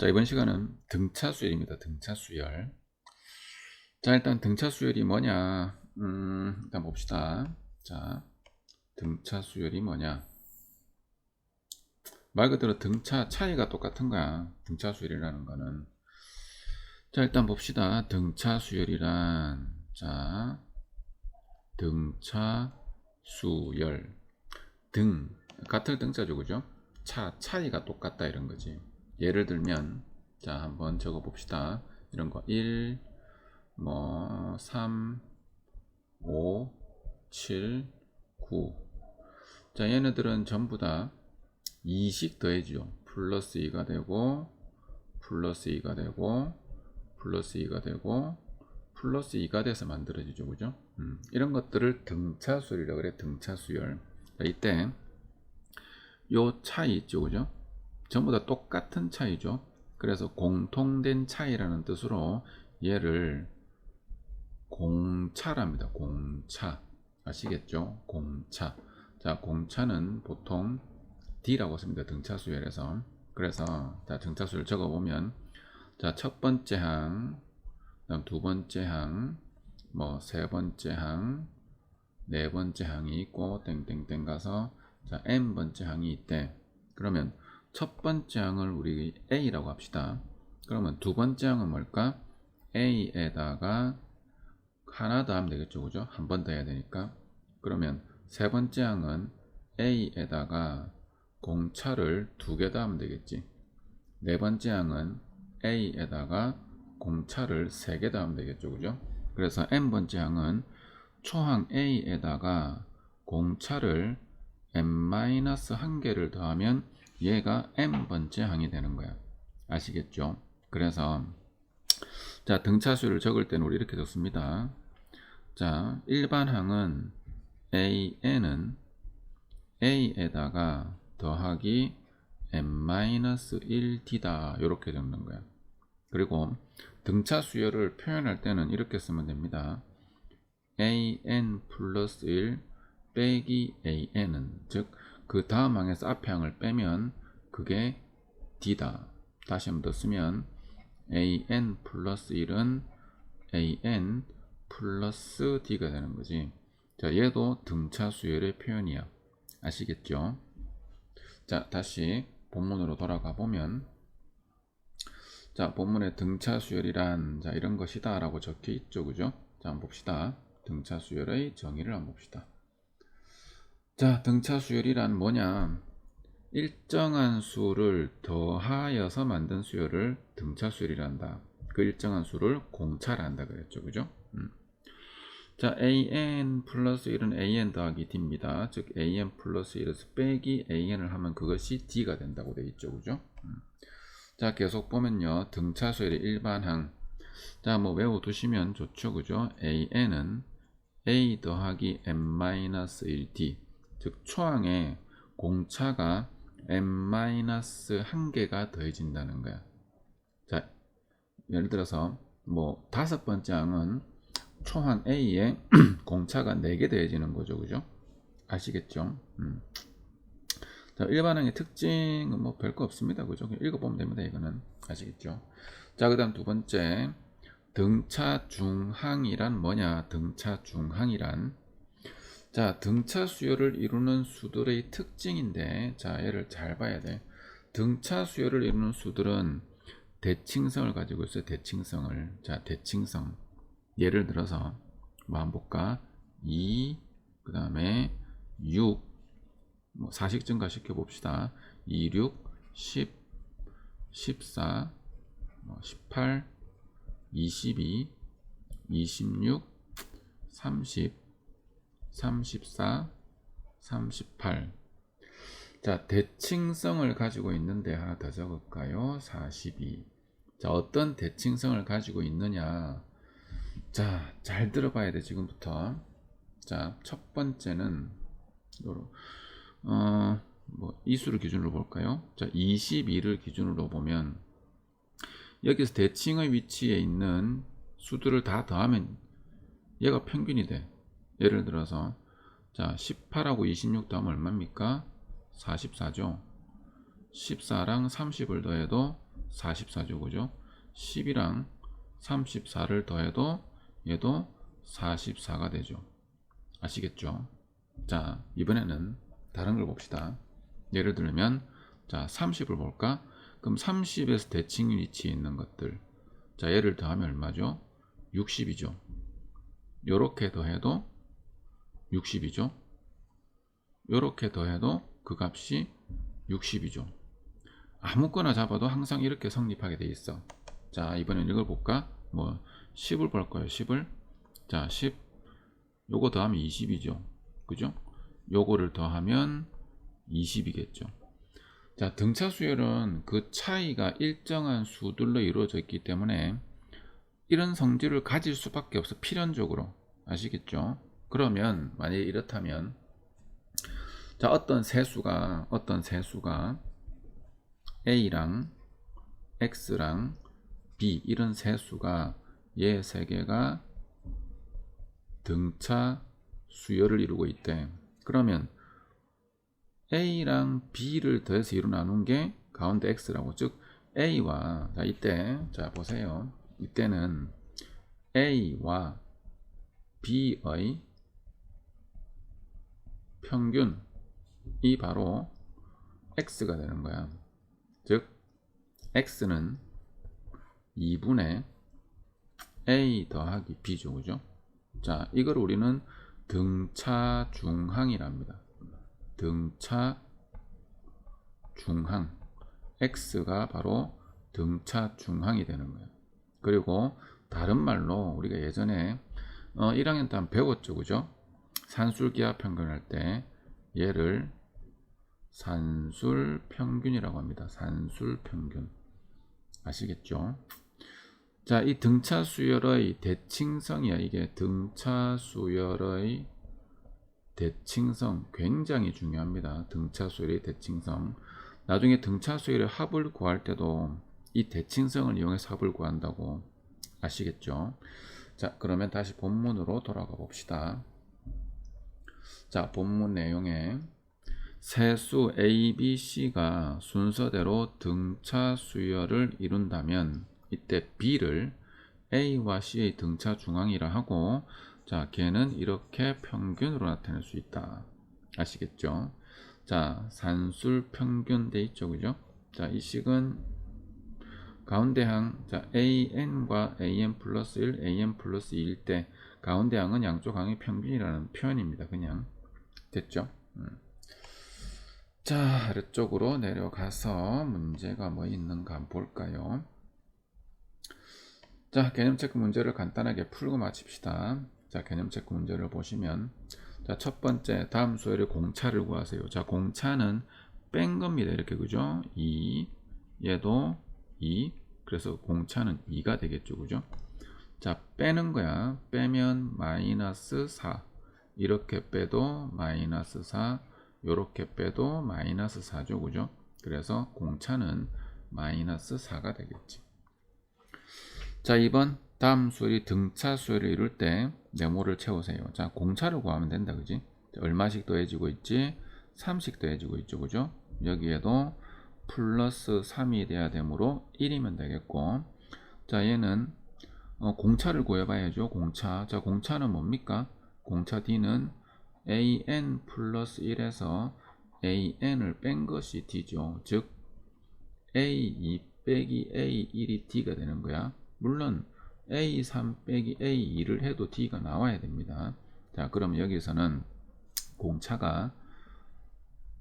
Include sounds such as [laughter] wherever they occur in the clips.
자, 이번 시간은 등차 수열입니다. 등차 수열. 자, 일단 등차 수열이 뭐냐? 음, 일단 봅시다. 자, 등차 수열이 뭐냐? 말 그대로 등차 차이가 똑같은 거야. 등차 수열이라는 거는. 자, 일단 봅시다. 등차 수열이란, 자, 등차 수열. 등, 같은 등자죠, 그죠? 차, 차이가 똑같다, 이런 거지. 예를 들면, 자, 한번 적어 봅시다. 이런 거. 1, 뭐, 3, 5, 7, 9. 자, 얘네들은 전부 다 2씩 더해지죠. 플러스 2가 되고, 플러스 2가 되고, 플러스 2가 되고, 플러스 2가 돼서 만들어지죠. 그죠? 음, 이런 것들을 등차수열이라고 그래. 등차수열. 자, 이때 요 차이 있죠. 그죠? 전부 다 똑같은 차이죠. 그래서 공통된 차이라는 뜻으로 얘를 공차랍니다. 공차. 아시겠죠? 공차. 자, 공차는 보통 D라고 씁니다. 등차 수열에서. 그래서 자, 등차 수열 적어 보면 자, 첫 번째 항, 그다음 두 번째 항, 뭐 세 번째 항, 네 번째 항이 있고 땡땡땡 가서 자, n 번째 항이 있대. 그러면 첫 번째 항을 우리 A라고 합시다. 그러면 두 번째 항은 뭘까? A에다가 하나 더 하면 되겠죠. 그죠? 한 번 더 해야 되니까. 그러면 세 번째 항은 A에다가 공차를 두 개 더 하면 되겠지. 네 번째 항은 A에다가 공차를 세 개 더 하면 되겠죠. 그죠? 그래서 N번째 항은 초항 A에다가 공차를 n-1개를 더하면 얘가 n번째 항이 되는 거야. 아시겠죠? 그래서 자 등차수를 적을 때는 우리 이렇게 적습니다. 자 일반 항은 an은 a에다가 더하기 n-1d다 이렇게 적는 거야. 그리고 등차 수열을 표현할 때는 이렇게 쓰면 됩니다. an 플러스 1 빼기 an은 즉 그 다음 항에서 앞에 항을 빼면 그게 d다. 다시 한번 더 쓰면 an 플러스 1은 an 플러스 d가 되는 거지. 자, 얘도 등차 수열의 표현이야. 아시겠죠? 자, 다시 본문으로 돌아가 보면 자, 본문에 등차 수열이란 자, 이런 것이다 라고 적혀 있죠. 그죠? 자, 한번 봅시다. 등차 수열의 정의를 한번 봅시다. 자, 등차 수열이란 뭐냐? 일정한 수를 더하여서 만든 수열을 등차 수열이란다. 그 일정한 수를 공차란다 그랬죠. 그죠? 음. 자, an 플러스 1은 an 더하기 d입니다. 즉 an 플러스 1에서 빼기 an을 하면 그것이 d가 된다고 되어 있죠. 그죠? 음. 자, 계속 보면요. 등차 수열의 일반항. 자, 뭐 외워두시면 좋죠. 그죠? an은 a 더하기 n-1d 즉 초항에 공차가 n-1개가 더해진다는 거야. 자, 예를 들어서 뭐 다섯 번째 항은 초항 A에 [clears throat] 공차가 4개 더해지는 거죠. 그죠? 아시겠죠? 음. 자, 일반항의 특징은 뭐 별거 없습니다. 그죠? 읽어보면 됩니다. 이거는. 아시겠죠? 자, 그 다음 두 번째. 등차 중항이란 뭐냐? 등차 중항이란 자, 등차 수열을 이루는 수들의 특징인데, 자, 얘를 잘 봐야 돼. 등차 수열을 이루는 수들은 대칭성을 가지고 있어요. 대칭성을. 자, 대칭성. 예를 들어서, 뭐 한번 볼까? 2, 그 다음에 6, 뭐 사식 증가 시켜 봅시다. 2, 6, 10, 14, 뭐 18, 22, 26, 30, 34, 38. 자, 대칭성을 가지고 있는데 하나 더 적을까요? 42. 자, 어떤 대칭성을 가지고 있느냐? 자, 잘 들어봐야 돼, 지금부터. 자, 첫 번째는, 어, 뭐, 이 수를 기준으로 볼까요? 자, 22를 기준으로 보면, 여기서 대칭의 위치에 있는 수들을 다 더하면 얘가 평균이 돼. 예를 들어서 자 18하고 26 더하면 얼마입니까? 44죠. 14랑 30을 더해도 44죠. 그죠? 10이랑 34를 더해도 얘도 44가 되죠. 아시겠죠? 자, 이번에는 다른 걸 봅시다. 예를 들면 자, 30을 볼까? 그럼 30에서 대칭 위치에 있는 것들. 자, 얘를 더하면 얼마죠? 60이죠. 요렇게 더해도 60이죠. 요렇게 더해도 그 값이 60이죠. 아무거나 잡아도 항상 이렇게 성립하게 돼 있어. 자, 이번엔 이걸 볼까? 뭐 10을 볼 거예요. 10을. 자, 10 요거 더하면 20이죠. 그죠? 요거를 더하면 20이겠죠. 자, 등차 수열은 그 차이가 일정한 수들로 이루어져 있기 때문에 이런 성질을 가질 수밖에 없어 필연적으로 아시겠죠? 그러면 만약에 이렇다면 자 어떤 세수가 어떤 세수가 a랑 x랑 b 이런 세수가 얘 세 개가 등차 수열을 이루고 있대. 그러면 a랑 b를 더해서 2로 나눈 게 가운데 x라고 즉 a와 자 이때 자 보세요. 이때는 a와 b의 평균이 바로 x가 되는 거야. 즉 x는 2분의 a 더하기 b죠. 그죠? 자, 이걸 우리는 등차 중항이랍니다. 등차 중항. x가 바로 등차 중항이 되는 거예요. 그리고 다른 말로 우리가 예전에 어, 1학년 때한 배웠죠. 그죠? 산술기하 평균할 때 얘를 산술 평균이라고 합니다. 산술 평균. 아시겠죠? 자, 이 등차 수열의 대칭성이야. 이게 등차 수열의 대칭성 굉장히 중요합니다. 등차 수열의 대칭성. 나중에 등차 수열의 합을 구할 때도 이 대칭성을 이용해서 합을 구한다고 아시겠죠? 자, 그러면 다시 본문으로 돌아가 봅시다. 자, 본문 내용에 세수 A, B, C가 순서대로 등차 수열을 이룬다면 이때 B를 A와 C의 등차 중앙이라 하고 자, 걔는 이렇게 평균으로 나타낼 수 있다. 아시겠죠? 자, 산술 평균 돼 있죠. 그죠? 자, 이 식은 가운데 항, 자, AN과 AN 플러스 1, AN 플러스 2일 때 가운데 항은 양쪽 항의 평균이라는 표현입니다. 그냥. 됐죠? 음. 자, 아래쪽으로 내려가서 문제가 뭐 있는가 볼까요? 자, 개념 체크 문제를 간단하게 풀고 마칩시다. 자, 개념 체크 문제를 보시면 자, 첫 번째 다음 수열의 공차를 구하세요. 자, 공차는 뺀 겁니다. 이렇게 그죠? 2 얘도 2 그래서 공차는 2가 되겠죠. 그죠? 자, 빼는 거야. 빼면 마이너스 4 이렇게 빼도 마이너스 4 이렇게 빼도 마이너스 4죠. 그죠? 그래서 공차는 마이너스 4가 되겠지. 자, 2번 다음 수열이 등차 수열을 이룰 때 네모를 채우세요. 자, 공차를 구하면 된다. 그지? 얼마씩 더해지고 있지? 3씩 더해지고 있죠. 그죠? 여기에도 플러스 3이 돼야 되므로 1이면 되겠고 자, 얘는 어, 공차를 구해봐야죠. 공차. 자, 공차는 뭡니까? 공차 D는 an 플러스 1에서 an을 뺀 것이 d죠. 즉 a2 빼기 a1이 d가 되는 거야. 물론 a3 빼기 a2를 해도 d가 나와야 됩니다. 자, 그럼 여기서는 공차가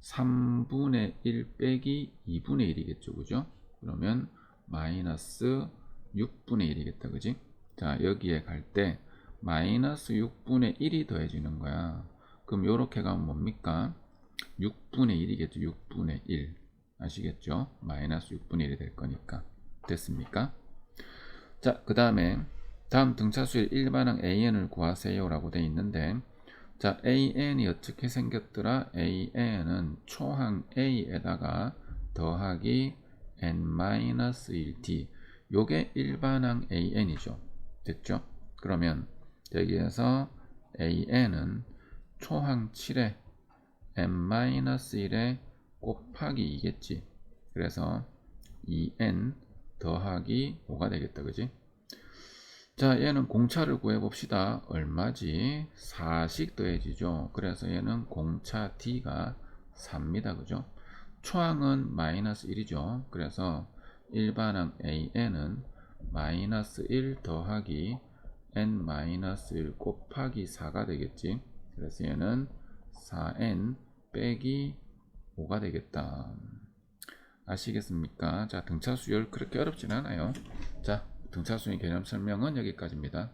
3분의 1 빼기 2분의 1이겠죠. 그죠? 그러면 마이너스 6분의 1이겠다. 그지? 자, 여기에 갈 때 마이너스 6분의 1이 더해지는 거야. 그럼 요렇게 가면 뭡니까? 6분의 1이겠죠. 6분의 1. 아시겠죠? 마이너스 6분의 1이 될 거니까. 됐습니까? 자, 그 다음에 다음 등차수의 일반항 an을 구하세요 라고 돼 있는데 자, an이 어떻게 생겼더라? an은 초항 a에다가 더하기 n-1t 요게 일반항 an이죠. 됐죠? 그러면 여기에서 an은 초항 7에 n-1에 곱하기 2겠지. 그래서 2n 더하기 5가 되겠다. 그지? 자, 얘는 공차를 구해 봅시다. 얼마지? 4씩 더해지죠. 그래서 얘는 공차 D가 4입니다. 그죠? 초항은 마이너스 1이죠. 그래서 일반항 AN은 마이너스 1 더하기 n 마이너스 1 곱하기 4가 되겠지. 그래서 얘는 4n 빼기 5가 되겠다. 아시겠습니까? 자, 등차 수열 그렇게 어렵진 않아요. 자, 등차 수열 개념 설명은 여기까지입니다.